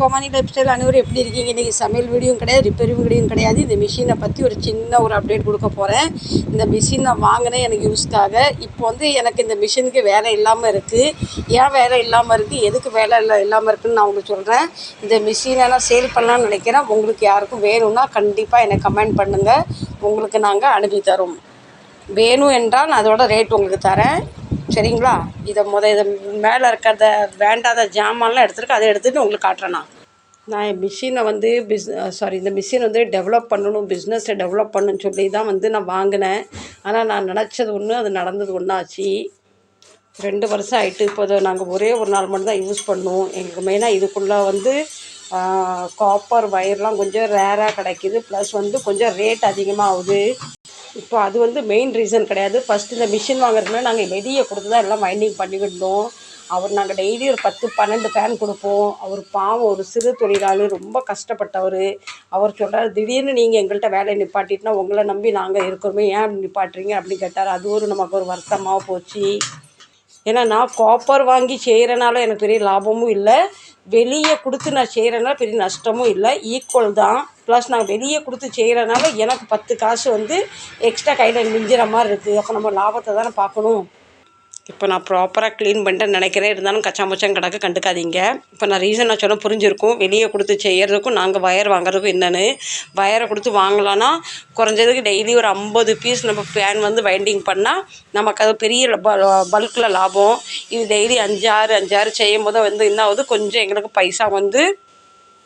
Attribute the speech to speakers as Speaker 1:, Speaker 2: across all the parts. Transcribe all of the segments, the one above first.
Speaker 1: Bhavani life style அனைவரும் எப்படி இருக்கீங்க? இன்றைக்கி சமையல் வீடியோவும் கிடையாது ரிப்பேரிங் வீடியோவும் கிடையாது. இந்த மிஷினை பற்றி ஒரு சின்ன ஒரு அப்டேட் கொடுக்க போகிறேன் இந்த மிஷின் நான் வாங்கினேன் எனக்கு யூஸ்க்காக இப்போ வந்து எனக்கு இந்த மிஷினுக்கு வேலை இல்லாமல் இருக்குது ஏன் வேலை இல்லாமல் இருக்குது எதுக்கு வேலை இல்லை இல்லாமல் இருக்குதுன்னு நான் உங்களுக்கு சொல்கிறேன் இந்த மிஷினை நான் சேல் பண்ணலாம்னு நினைக்கிறேன். உங்களுக்கு யாருக்கும் வேணும்னா கண்டிப்பாக எனக்கு கமெண்ட் பண்ணுங்கள் உங்களுக்கு நாங்கள் அனுப்பி தரோம். வேணும் என்றால் நான் அதோட ரேட் உங்களுக்கு தரேன். சரிங்களா? இதை முத இதை மேலே இருக்கிறத வேண்டாத ஜாமான்லாம் எடுத்துருக்கு அதை எடுத்துகிட்டு உங்களுக்கு காட்டுறேன் நான். நான் என் மிஷினை வந்து பிஸ் சாரி இந்த மிஷின் வந்து டெவலப் பண்ணணும் பிஸ்னஸை டெவலப் பண்ணணும்னு சொல்லி தான் வந்து நான் வாங்கினேன். ஆனால் நான் நினச்சது ஒன்று அது நடந்தது ஒன்றாச்சு ரெண்டு வருஷம் ஆகிட்டு இப்போ அதை நாங்கள் ஒரே ஒரு நாள் மட்டும் தான் யூஸ் பண்ணோம். எங்களுக்கு மெயினாக இதுக்குள்ளே வந்து காப்பர் வயர்லாம் கொஞ்சம் ரேராக கிடைக்கிது. ப்ளஸ் வந்து கொஞ்சம் ரேட் அதிகமாக ஆகுது இப்போ அது வந்து மெயின் ரீசன் கிடையாது. ஃபஸ்ட்டு இந்த மிஷின் வாங்குறதுனால நாங்கள் வெளியே கொடுத்து தான் எல்லாம் வைண்டிங் பண்ணிக்கிட்டோம். அவர் நாங்கள் டெய்லி ஒரு பத்து பன்னெண்டு ஃபேன் கொடுப்போம். அவர் பாவம் ஒரு சிறு தொழிலாளி ரொம்ப கஷ்டப்பட்டவர். அவர் சொல்கிறார் திடீர்னு நீங்கள் எங்கள்கிட்ட வேலையை நிப்பாட்டிட்டுனா உங்களை நம்பி நாங்கள் இருக்கிறோமே. ஏன் அப்படி நிப்பாட்டுறீங்க? அப்படின்னு கேட்டார். அது ஒரு நமக்கு ஒரு வருத்தமாக போச்சு. ஏன்னா நான் காப்பர் வாங்கி செய்கிறனால எனக்கு பெரிய லாபமும் இல்லை. வெளியே கொடுத்து நான் செய்கிறனால பெரிய நஷ்டமும் இல்லை. ஈக்குவல் தான். ப்ளஸ் நான் வெளியே கொடுத்து செய்கிறனால எனக்கு பத்து காசு வந்து எக்ஸ்ட்ரா கையில் மிஞ்சிற மாதிரி இருக்குது அப்போ நம்ம லாபத்தை தானே பார்க்கணும். இப்போ நான் ப்ராப்பராக க்ளீன் பண்ணிட்டேன்னு நினைக்கிறேன். இருந்தாலும் கச்சா கிடக்க கண்டுக்காதீங்க. இப்போ நான் ரீசன் நான் சொன்ன புரிஞ்சிருக்கும். வெளியே கொடுத்து செய்கிறதுக்கும் நாங்கள் வயர் வாங்குறதுக்கும் என்னென்னு. வயரை கொடுத்து வாங்கலான்னா குறைஞ்சதுக்கு டெய்லி ஒரு ஐம்பது பீஸ் நம்ம ஃபேன் வந்து வைண்டிங் பண்ணால் நமக்கு அது பெரிய பல்கில் லாபம். இது டெய்லி அஞ்சாறு அஞ்சாறு செய்யும் போது வந்து என்ன ஆகுது? கொஞ்சம் எங்களுக்கு பைசா வந்து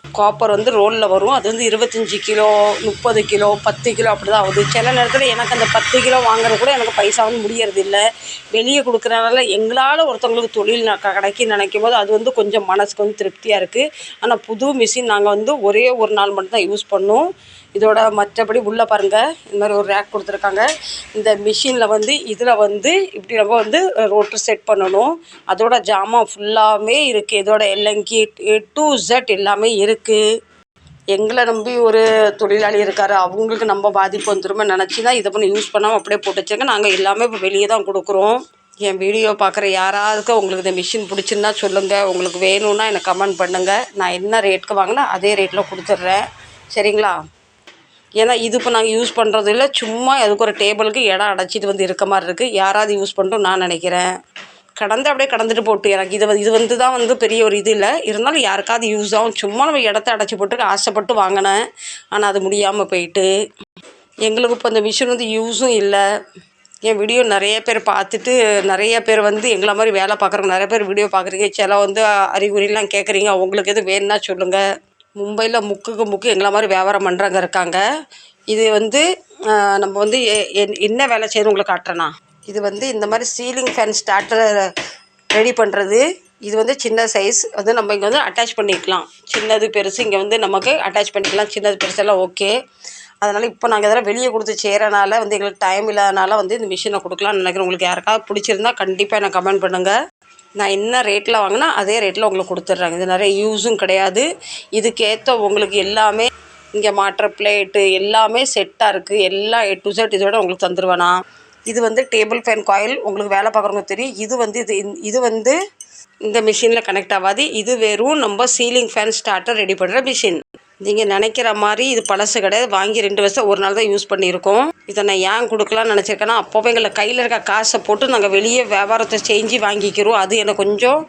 Speaker 1: காப்பர் வந்து ரோலில் வரும். அது வந்து இருபத்தஞ்சி கிலோ முப்பது கிலோ பத்து கிலோ அப்படி தான் ஆகுது. சில நேரத்தில் எனக்கு அந்த பத்து கிலோ வாங்குறது கூட எனக்கு பைசா வந்து முடியறது இல்லை வெளியே கொடுக்குறனால எங்களால் ஒருத்தவங்களுக்கு தொழில் நான் கிடைக்குன்னு நினைக்கும் போது அது வந்து கொஞ்சம் மனசுக்கு வந்து திருப்தியாக இருக்குது ஆனால் புது மிஷின் நாங்கள் வந்து ஒரே ஒரு நாள் மட்டும்தான் யூஸ் பண்ணோம். இதோட மற்றபடி உள்ளே பாருங்கள் இந்த மாதிரி ஒரு ரேக் கொடுத்துருக்காங்க. இந்த மிஷினில் வந்து இதில் வந்து இப்படி நம்ம வந்து ரோட்ரு செட் பண்ணணும். அதோட ஜாமான் ஃபுல்லாமே இருக்குது இதோட எல்லங்கி ஏ டு ஜெட் எல்லாமே இருக்குது எங்களை நம்பி ஒரு தொழிலாளி இருக்கார் அவங்களுக்கு நம்ம பாதிப்பு வந்துருமே நினச்சி தான் இதை பண்ணி யூஸ் பண்ணாமல் அப்படியே போட்டு வச்சுருங்க நாங்கள் எல்லாமே இப்போ வெளியே தான் கொடுக்குறோம். என் வீடியோ பார்க்குற யாராவது உங்களுக்கு இந்த மிஷின் பிடிச்சிருந்தா சொல்லுங்கள் உங்களுக்கு வேணும்னா எனக்கு கமெண்ட் பண்ணுங்கள் நான் என்ன ரேட்டுக்கு வாங்கினா அதே ரேட்டில் கொடுத்துட்றேன். சரிங்களா? ஏன்னா இது இப்போ நாங்கள் யூஸ் பண்ணுறது இல்லை சும்மா அதுக்கு ஒரு டேபிளுக்கு இடம் அடைச்சிட்டு வந்து இருக்க மாதிரி இருக்குது யாராவது யூஸ் பண்ணுறோம் நான் நினைக்கிறேன். கடந்து அப்படியே கடந்துட்டு போட்டு எனக்கு இது இது வந்து தான் வந்து பெரிய ஒரு இது இல்லை. இருந்தாலும் யாருக்காவது யூஸ் ஆகும். சும்மா நம்ம இடத்த அடைச்சி போட்டு ஆசைப்பட்டு வாங்கினேன். ஆனால் அது முடியாமல் போயிட்டு. எங்களுக்கு இப்போ இந்த மிஷின் வந்து யூஸும் இல்லை. என் வீடியோ நிறைய பேர் பார்த்துட்டு நிறைய பேர் வந்து எங்களை மாதிரி வேலை பார்க்குறவங்க நிறைய பேர் வீடியோ பார்க்குறீங்க. சில வந்து அறிகுறிலாம் கேட்குறீங்க. உங்களுக்கு எது வேணும்னா சொல்லுங்கள் மும்பையில் முக்குக்கு முக்கு எங்களை மாதிரி வியாபாரம் பண்ணுறவங்க இருக்காங்க. இது வந்து நம்ம வந்து என்ன வேலை செய்யணும் உங்களுக்கு காட்டுறேன்னா இது வந்து இந்த மாதிரி சீலிங் ஃபேன் ஸ்டார்டர் ரெடி பண்ணுறது இது வந்து சின்ன சைஸ் வந்து நம்ம இங்கே வந்து அட்டாச் பண்ணிக்கலாம். சின்னது பெருசு இங்கே வந்து நமக்கு அட்டாச் பண்ணிக்கலாம். சின்னது பெருசெல்லாம் ஓகே அதனால் இப்போ நாங்கள் இதெல்லாம் வெளியே கொடுத்து செய்கிறனால வந்து எங்களுக்கு டைம் இல்லாதனால வந்து இந்த மிஷினை கொடுக்கலாம்னு நினைக்கிறேன். உங்களுக்கு யாருக்காவது பிடிச்சிருந்தா கண்டிப்பாக எனக்கு கமெண்ட் பண்ணுங்கள் நான் என்ன ரேட்டில் வாங்கினா அதே ரேட்டில் உங்களுக்கு கொடுத்துட்றாங்க. இது நிறைய யூஸும் கிடையாது. இதுக்கேற்ற உங்களுக்கு எல்லாமே இங்கே மாட்டுற பிளேட்டு எல்லாமே செட்டாக இருக்குது எல்லாம் எ டு செட் இதோட உங்களுக்கு தந்துடுவேண்ணா இது வந்து டேபிள் ஃபேன் காயில் உங்களுக்கு வேலை பார்க்குறவங்க தெரியும். இது வந்து இது இது வந்து இந்த மிஷினில் கனெக்ட் ஆகாது. இது வெறும் நம்ம சீலிங் ஃபேன் ஸ்டார்டர் ரெடி பண்ணுற மிஷின் நீங்கள் நினைக்கிற மாதிரி இது பழசு கிடையாது. வாங்கி ரெண்டு வருஷம் ஒரு நாள் தான் யூஸ் பண்ணியிருக்கோம். இதை நான் ஏன் கொடுக்கலான்னு நினச்சிருக்கேன்னா அப்போவே எங்களை கையில் இருக்க காசை போட்டு நாங்கள் வெளியே வியாபாரத்தை செஞ்சு வாங்கிக்கிறோம். அது எனக்கு கொஞ்சம்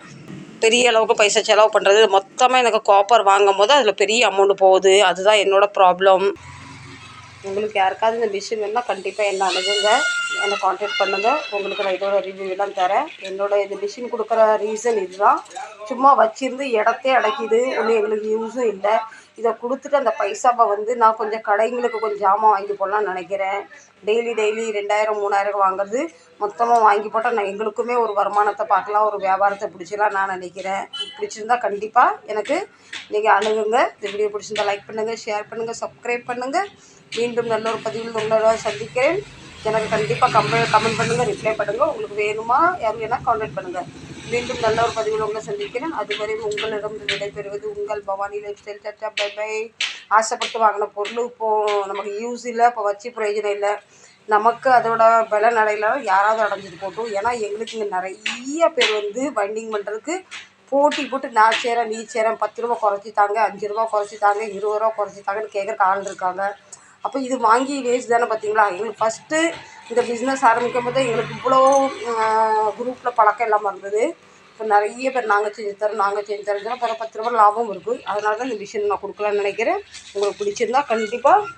Speaker 1: பெரிய அளவுக்கு பைசா செலவு பண்ணுறது மொத்தமாக எனக்கு காப்பர் வாங்கும் போது அதில் பெரிய அமௌண்ட் போகுது. அதுதான் என்னோடய ப்ராப்ளம் உங்களுக்கு யாருக்காவது இந்த மிஷின் வேணால் கண்டிப்பாக என்ன அணுகுங்க. என்னை காண்டாக்ட் பண்ணுங்கள் உங்களுக்கு நான் இதோட ரிவ்யூலாம் தரேன். என்னோட இது மிஷின் கொடுக்குற ரீசன் இதுதான். சும்மா வச்சிருந்து இடத்தே அடைக்கிது. ஒன்றும் எங்களுக்கு யூஸும் இல்லை. இதை கொடுத்துட்டு அந்த பைசாவை வந்து நான் கொஞ்சம் கடைங்களுக்கு கொஞ்சம் ஜாமான் வாங்கி போடலான்னு நினைக்கிறேன். டெய்லி டெய்லி ரெண்டாயிரம் மூணாயிரம் வாங்குறது மொத்தமாக வாங்கி போட்டால் நான் எங்களுக்குமே ஒரு வருமானத்தை பார்க்கலாம். ஒரு வியாபாரத்தை பிடிச்சலாம் நான் நினைக்கிறேன். பிடிச்சிருந்தா கண்டிப்பாக எனக்கு நீங்கள் அணுகுங்க. இந்த வீடியோ பிடிச்சிருந்தா லைக் பண்ணுங்கள் ஷேர் பண்ணுங்கள் சப்ஸ்கிரைப் பண்ணுங்கள் மீண்டும் நல்ல ஒரு பதிவில் உங்களோட சந்திக்கிறேன். எனக்கு கண்டிப்பாக கமெண்ட் கமெண்ட் பண்ணுங்கள் ரிப்ளை பண்ணுங்கள் உங்களுக்கு வேணுமா யாரும் வேணால் கான்டாக்ட் பண்ணுங்கள் மீண்டும் நல்ல ஒரு பதிவில் உங்களை சந்திக்கிறேன். அதுவரை உங்களிடம் விடைபெறுவது உங்கள் பவானி லைஃப் ஸ்டைல் சட்டா பை பை ஆசைப்பட்டு வாங்கின பொருள் இப்போது நமக்கு யூஸ் இல்லை இப்போ வச்சு பிரயோஜனம் இல்லை. நமக்கு அதோட பலன் அடையலாம் யாராவது அடைஞ்சது போட்டோம். ஏன்னா எங்களுக்கு இங்கே நிறைய பேர் வந்து வண்டிங் பண்ணுறதுக்கு போட்டி போட்டு நான் சேரேன் நீ சேரேன் பத்து ரூபா குறைச்சி தாங்க அஞ்சு ரூபா குறைச்சி தாங்க இருபது ரூபா குறைச்சி தாங்கன்னு கேட்குறக்கு ஆள் இருக்காங்க. அப்போ இது வாங்கி வேஸ்ட் தானே பார்த்தீங்களா எங்களுக்கு ஃபஸ்ட்டு இந்த பிஸ்னஸ் ஆரம்பிக்கும் போது எங்களுக்கு இவ்வளோ குரூப்பில் பழக்கம் இல்லாமல் இருந்தது. இப்போ நிறைய பேர் நாங்கள் செஞ்சு தரோம் நாங்கள் செஞ்சு தரோம் பிற பத்து ரூபா லாபம் இருக்குது அதனால தான் இந்த மிஷின் நான் கொடுக்கலான்னு நினைக்கிறேன். உங்களுக்கு பிடிச்சிருந்தா கண்டிப்பாக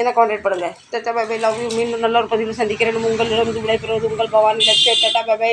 Speaker 1: என்னை காண்டாக்ட் பண்ணுங்கள் டட்டா பை லவ் யூ மீண்டும் நல்ல ஒரு பதிவில் சந்திக்கிறேன். உங்களிடம் விடைபெறுவது உங்கள் பவானி லட்சம் டட்டா பை